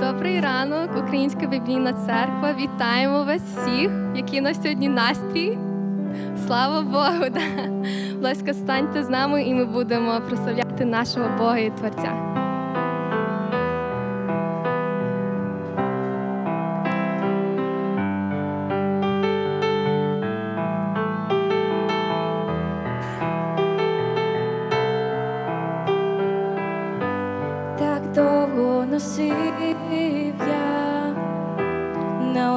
Добрий ранок, Українська біблійна церква. Вітаємо вас всіх, які на сьогодні настрій. Слава Богу! Да. Ласка, станьте з нами, і ми будемо прославляти нашого Бога і Творця. Так довго see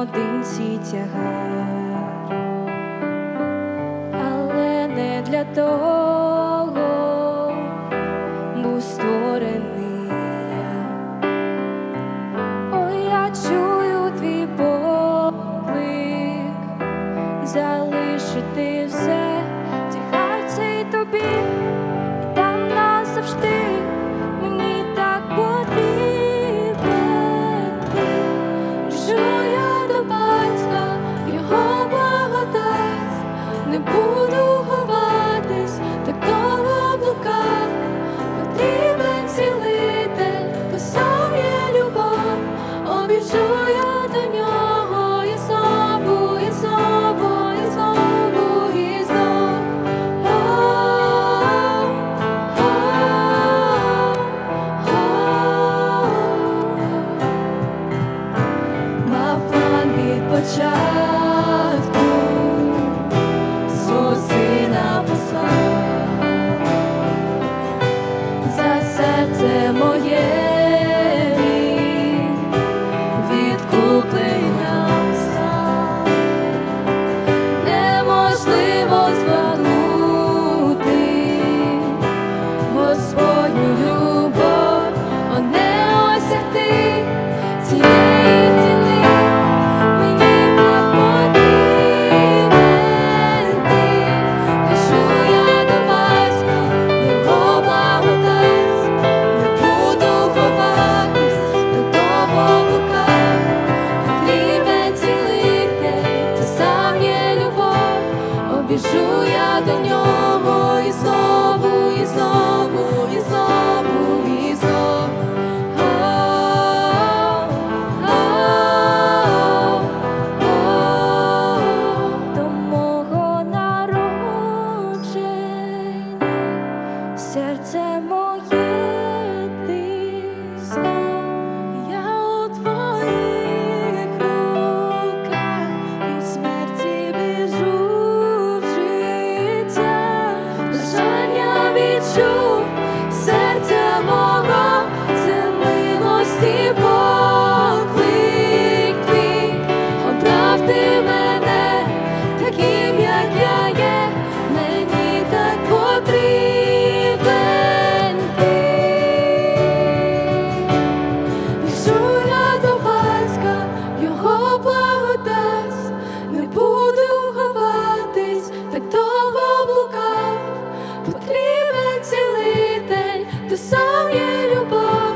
Одинці тягар, але не для того. сердце сам є любов,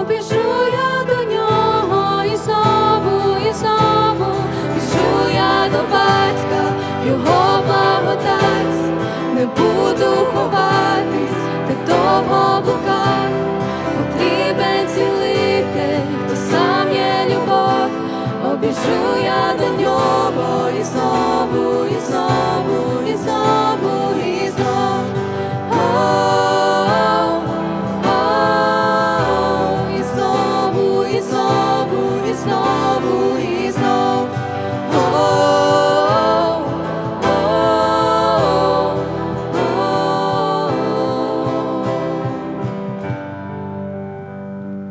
обіжу я до нього і знову, і знову. Біжу я до батька, його благодать, не буду ховатись, ти довго блукав, потрібен цілитель, хто сам є любов, обіжу я до нього і знову, і знову.